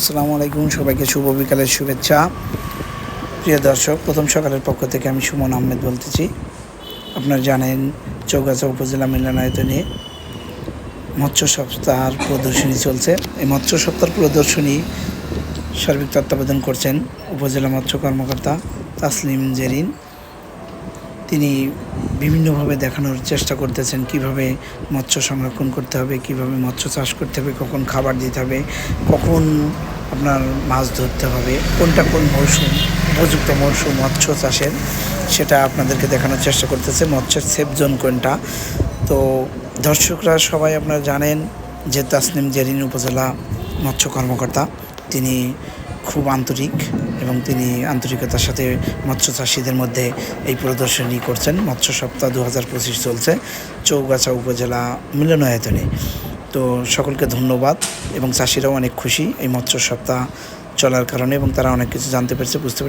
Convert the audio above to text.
আসসালামু আলাইকুম, সবাইকে শুভ বিকালের শুভেচ্ছা। প্রিয় দর্শক, প্রথম সকালের পক্ষ থেকে আমি সুমন আহমেদ বলতেছি। আপনারা জানেন, চৌগাছা উপজেলা মিলনায়তনে মৎস্য সপ্তাহের প্রদর্শনী চলছে। এই মৎস্য সপ্তাহের প্রদর্শনী সার্বিক তত্ত্বাবধান করছেন উপজেলা মৎস্য কর্মকর্তা তাসলিম জেরিন। তিনি বিভিন্নভাবে দেখানোর চেষ্টা করতেছেন, কীভাবে মৎস্য সংরক্ষণ করতে হবে, কীভাবে মৎস্য চাষ করতে হবে, কখন খাবার দিতে হবে, কখন আপনার মাছ ধরতে হবে। কোনটা কোন মৌসুম উপযুক্ত মৌসুম মৎস্য চাষের, সেটা আপনাদেরকে দেখানোর চেষ্টা করতেছে। মৎস্যের সেফ জোন কোনটা? তো দর্শকরা সবাই আপনারা জানেন যে তাসনিম জেরিন উপজেলা মৎস্য কর্মকর্তা। তিনি খুব আন্তরিক এবং তিনি আন্তরিকতার সাথে মৎস্য চাষিদের মধ্যে এই প্রদর্শনী করছেন। মৎস্য সপ্তাহ দু হাজার পঁচিশ চলছে। চৌগাছা উপজেলা মিলনায়তনে। তো সকলকে ধন্যবাদ এবং চাষিরাও অনেক খুশি এই মৎস্য সপ্তাহ চলার কারণে এবং তারা অনেক কিছু জানতে পেরেছে, বুঝতে পেরেছে।